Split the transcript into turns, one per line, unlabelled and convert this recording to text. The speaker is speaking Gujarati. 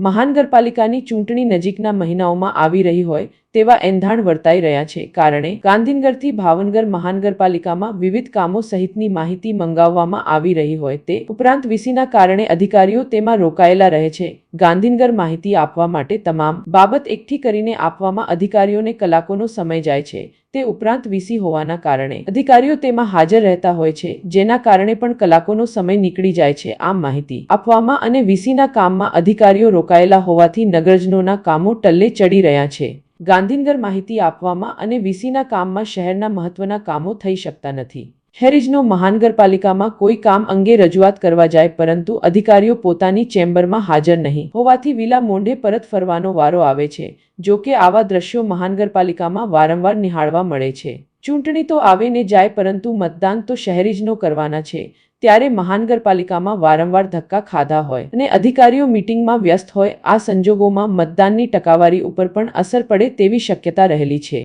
મહાનગરપાલિકાની ચૂંટણી નજીકના મહિનાઓમાં આવી રહી હોય તેવા એંધાણ વર્તાઈ રહ્યા છે. કારણે ગાંધીનગરથી ભાવનગર મહાનગરપાલિકામાં વિવિધ કામો સહિતની માહિતી મંગાવવામાં આવી રહી હોય તે ઉપરાંત વીસીના કારણે અધિકારીઓ તેમાં રોકાયેલા રહે છે. ગાંધીનગર માહિતી આપવા માટે તમામ બાબત એકઠી કરીને આપવામાં અધિકારીઓને કલાકોનો સમય જાય છે. તે ઉપરાંત વીસી હોવાના કારણે અધિકારીઓ તેમાં હાજર રહેતા હોય છે, જેના કારણે પણ કલાકોનો સમય નીકળી જાય છે આમ માહિતી આપવામાં અને વીસીના કામમાં અધિકારીઓ રોકાયેલા હોવાથી નગરજનોના કામો ટલ્લે ચડી રહ્યા છે. ગાંધીનગર માહિતી આપવામાં અને વીસીના કામમાં શહેરના મહત્વના કામો થઈ શકતા નથી. હેરિજનો મહાનગરપાલિકામાં કોઈ કામ અંગે રજૂઆત કરવા જાય પરંતુ અધિકારીઓ પોતાની ચેમ્બરમાં હાજર નહીં. હોવાથી વિલા મોંઢે પરત ફરવાનો વારો આવે છે, જો કે આવા દ્રશ્યો મહાનગરપાલિકામાં વારંવાર નિહાળવા મળે છે. ચૂંટણી તો આવે ને જાય પરંતુ મતદાન તો શહેરીજનો કરવાના છે ત્યારે મહાનગરપાલિકામાં વારંવાર ધક્કા ખાધા હોય અને અધિકારીઓ મીટિંગમાં વ્યસ્ત હોય, આ સંજોગોમાં મતદાનની ટકાવારી ઉપર પણ અસર પડે તેવી શક્યતા રહેલી છે.